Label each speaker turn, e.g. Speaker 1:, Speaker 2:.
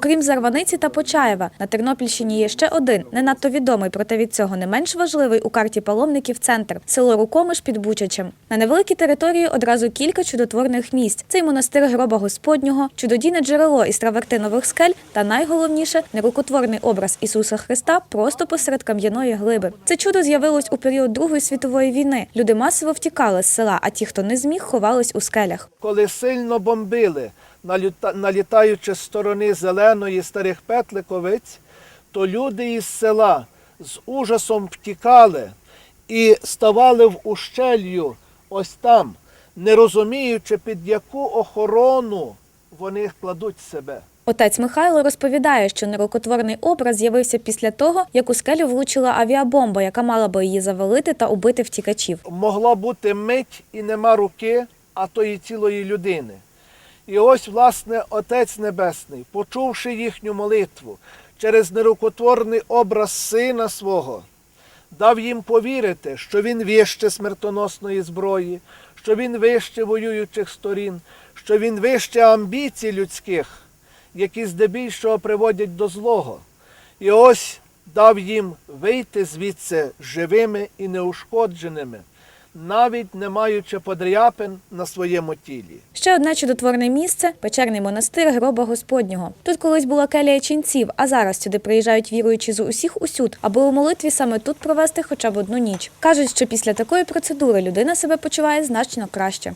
Speaker 1: Окрім Зарваниці та Почаєва, на Тернопільщині є ще один, не надто відомий, проте від цього не менш важливий у карті паломників центр село Рукомиш під Бучачем. На невеликій території одразу кілька чудотворних місць. Це й монастир гроба Господнього, чудодійне джерело із травертинових скель та найголовніше нерукотворний образ Ісуса Христа просто посеред кам'яної глиби. Це чудо з'явилось у період Другої світової війни. Люди масово втікали з села, а ті, хто не зміг, ховались у скелях.
Speaker 2: коли сильно бомбили, налітаючи з сторони зеленої старих петликовиць, то люди із села з ужасом втікали і ставали в ущелью ось там, не розуміючи, під яку охорону вони кладуть себе.
Speaker 1: Отець Михайло розповідає, що нерукотворний образ з'явився після того, як у скелю влучила авіабомба, яка мала би її завалити та убити втікачів.
Speaker 2: могла бути мить і нема руки, а то і цілої людини. І ось, власне, Отець Небесний, почувши їхню молитву через нерукотворний образ Сина свого, дав їм повірити, що він вище смертоносної зброї, що він вище воюючих сторін, що він вище амбіцій людських, які здебільшого приводять до злого. І ось дав їм вийти звідси живими і неушкодженими, навіть не маючи подряпин на своєму тілі.
Speaker 1: Ще одне чудотворне місце печерний монастир гроба Господнього. Тут колись була келія ченців, а зараз сюди приїжджають віруючі з усіх усюд, аби у молитві саме тут провести хоча б одну ніч. Кажуть, що після такої процедури людина себе почуває значно краще.